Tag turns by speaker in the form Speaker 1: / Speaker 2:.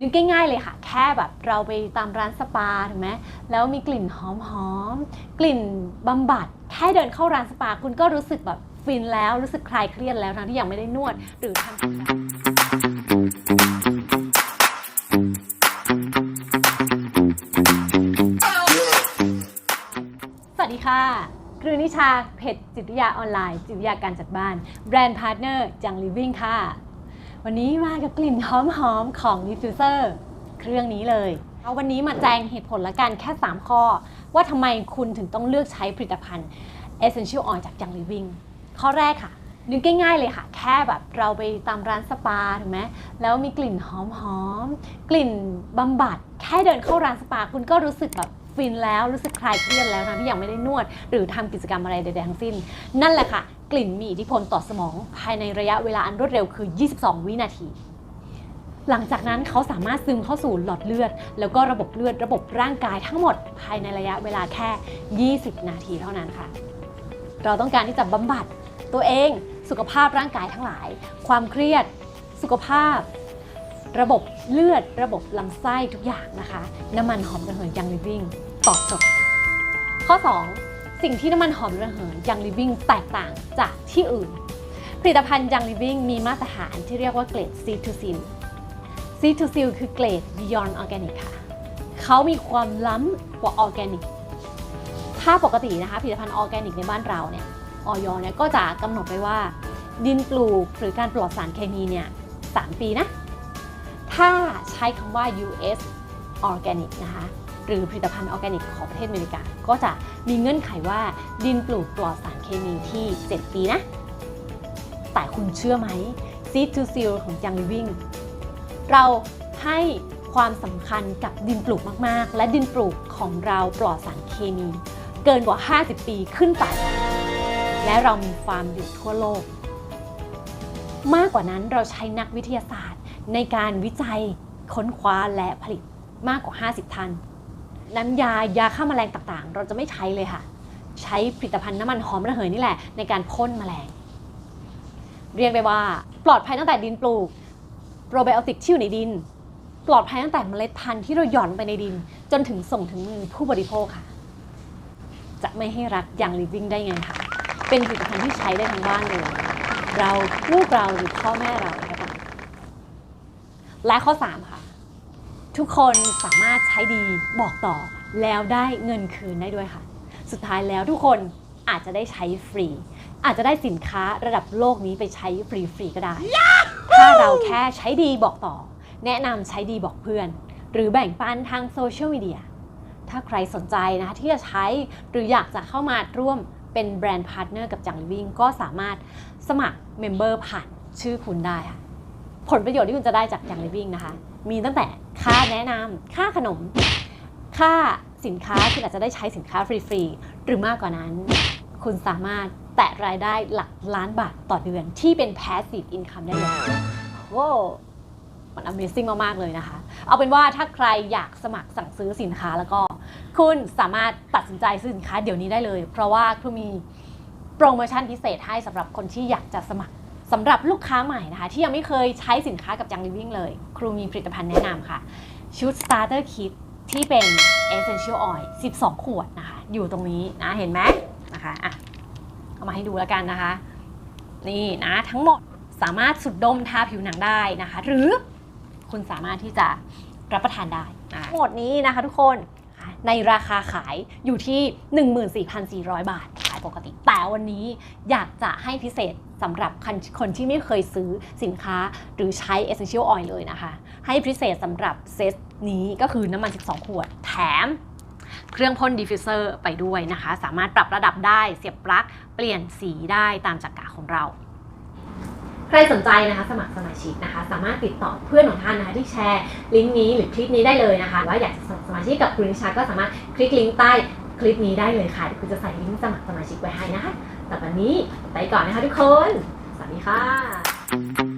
Speaker 1: นึกง่ายๆเลยค่ะ แค่แบบเราไปตามร้านสปาถูกไหมแล้วมีกลิ่นหอมๆกลิ่นบำบัด แค่เดินเข้าร้านสปาคุณก็รู้สึกแบบฟินแล้วรู้สึกคลายเครียดแล้วทั้งที่ยังไม่ได้นวดหรือทำสวัสดีค่ะครูนิชาเพจจิตวิทยาออนไลน์ จิตวิทยาการจัดบ้านแบรนด์พาร์ทเนอร์จังลิฟวิ่งค่ะ วันนี้มากับกลิ่นหอมๆของ Diffuser เครื่องนี้เลยเอาวันนี้มาแจงเหตุผลละกันแค่ 3 ข้อ ว่าทำไมคุณถึงต้องเลือกใช้ผลิตภัณฑ์ Essential Oil จาก Young Living ข้อแรกค่ะนึกง่ายๆเลยค่ะ แค่แบบเราไปตามร้านสปาถูกไหมแล้วมีกลิ่นหอมๆกลิ่นบำบัด แค่เดินเข้าร้านสปาคุณก็รู้สึกแบบ ฟินแล้วรู้สึกคลายเครียดแล้วทั้งที่ยังไม่ได้นวด หรือทำกิจกรรมอะไรใดๆทั้งสิ้น นั่นแหละค่ะ กลิ่นมีอิทธิพลต่อสมอง ภายในระยะเวลาอันรวดเร็วคือ 22 วินาที หลังจากนั้นเขาสามารถซึมเข้าสู่หลอดเลือด แล้วก็ระบบเลือดระบบร่างกายทั้งหมด ภายในระยะเวลาแค่ 20 นาทีเท่านั้นค่ะ เราต้องการที่จะบำบัดตัวเอง สุขภาพร่างกายทั้งหลาย ความเครียด สุขภาพ ระบบเลือด ระบบลำไส้ทุกอย่างนะคะ น้ำมันหอมระเหยยังลิวิ่งตอบโจทย์ข้อ 2 สิ่งที่น้ำมันหอมระเหยยังลิวิ่งแตกต่างจากที่อื่น ผลิตภัณฑ์ยังลิวิ่งมีมาตรฐานที่เรียกว่าเกรด C to Seal C to Seal คือเกรด Beyond Organic ค่ะเขามีความล้ำกว่าออร์แกนิกถ้าปกตินะคะผลิตภัณฑ์ออร์แกนิกในบ้านเราเนี่ยออยเนี่ยก็จะกำหนดไว้ว่า ดินปลูกหรือการปลอดสารเคมีเนี่ย3ปีนะ ถ้าใช้คำว่า US Organic นะคะ หรือผลิตภัณฑ์ออร์แกนิกของประเทศอเมริกา ก็จะมีเงื่อนไขว่าดินปลูกปลอดสารเคมีที่ 7 ปีนะ แต่คุณเชื่อไหม Seed to Seal ของ Young Living เราให้ความสำคัญกับดินปลูกมาก ๆ และดินปลูกของเราปลอดสารเคมี เกินกว่า 50 ปีขึ้นไป และเรามีฟาร์มอยู่ทั่วโลก มากกว่านั้นเราใช้นักวิทยาศาสตร์ ในการวิจัยค้นคว้าและผลิตมากกว่า 50ท่านน้ำยายาฆ่าแมลงต่างๆ เราจะไม่ใช้เลยค่ะ ใช้ผลิตภัณฑ์น้ำมันหอมระเหยนี่แหละ ในการพ่นแมลง เรียกได้ว่า ปลอดภัยตั้งแต่ดินปลูกโปรไบโอติกที่อยู่ในดิน ปลอดภัยตั้งแต่เมล็ดพันธุ์ที่เราหย่อนไปในดิน จนถึงส่งถึงมือผู้บริโภคค่ะ จะไม่ให้รักอย่างลิฟวิ่งได้ไงคะเป็นผลิตภัณฑ์ที่ใช้ได้ทั้งบ้านเลย เราลูกเราหรือพ่อแม่เรา และข้อ 3 ค่ะ ทุกคนสามารถใช้ดีบอกต่อ แล้วได้เงินคืนได้ด้วยค่ะ สุดท้ายแล้วทุกคนอาจจะได้ใช้ฟรี อาจจะได้สินค้าระดับโลกนี้ไปใช้ฟรีๆก็ได้ ถ้าเราแค่ใช้ดีบอกต่อ แนะนำใช้ดีบอกเพื่อน หรือแบ่งปันทางโซเชียลมีเดียถ้าใครสนใจนะคะที่จะใช้หรืออยากจะเข้ามาร่วมเป็นแบรนด์พาร์ทเนอร์กับจังลิวิ่งก็สามารถสมัครเมมเบอร์ผ่านชื่อคุณได้ค่ะ ผลประโยชน์ที่คุณจะได้จากจังลิวิ่งนะคะ มีตั้งแต่ค่าแนะนำค่าขนม ค่าสินค้าที่อาจจะได้ใช้สินค้าฟรีๆ หรือมากกว่านั้น คุณสามารถแตะรายได้หลักล้านบาทต่อเดือน ที่เป็น passive income ได้เลยโว้มัน Amazing มาก ๆ เลยนะคะ เอาเป็นว่าถ้าใครอยากสมัครสั่งซื้อสินค้าแล้วก็ คุณสามารถตัดสินใจซื้อสินค้าเดี๋ยวนี้ได้เลย เพราะว่าครูมีโปรโมชั่นพิเศษให้สำหรับคนที่อยากจะสมัคร สำหรับลูกค้าใหม่นะคะ ที่ยังไม่เคยใช้สินค้ากับจัง Living เลย ครูมีผลิตภัณฑ์แนะนำค่ะ ชุด starter kit ที่เป็น essential oil 12 ขวดนะคะ อยู่ตรงนี้นะ เห็นไหมนะคะอะเอามาให้ดูแล้วกันนะคะ นี่นะทั้งหมดสามารถสุดดมทาผิวหนังได้นะคะ หรือคุณสามารถที่จะรับประทานได้นะทั้งหมดนี้นะคะทุกคนในราคาขายอยู่ที่ 14,400 บาทขาย ปกติ แต่วันนี้อยากจะให้พิเศษสำหรับคนคนที่ไม่เคยซื้อสินค้าหรือใช้ essential oil เลยนะคะ ให้พิเศษสำหรับเซตนี้ก็คือน้ำมัน 12 ขวดแถมเครื่องพ่นดิฟฟิวเซอร์ไปด้วยนะคะ สามารถปรับระดับได้เสียบปลั๊กเปลี่ยนสีได้ตามจักระของเรา ใครสนใจนะคะ สมัครสมาชิกนะคะ สามารถติดต่อเพื่อนของท่านนะคะที่แชร์ลิงก์นี้หรือคลิปนี้ได้เลยนะคะ ว่าอยากจะสมัครสมาชิกกับคุณนิชาก็สามารถคลิกลิงก์ใต้ คลิปนี้ได้เลยค่ะเดี๋ยวคุณจะใส่ลิงก์สมัครสมาชิกไว้ให้นะคะแต่วันนี้ไปก่อนนะคะทุกคน สวัสดีค่ะ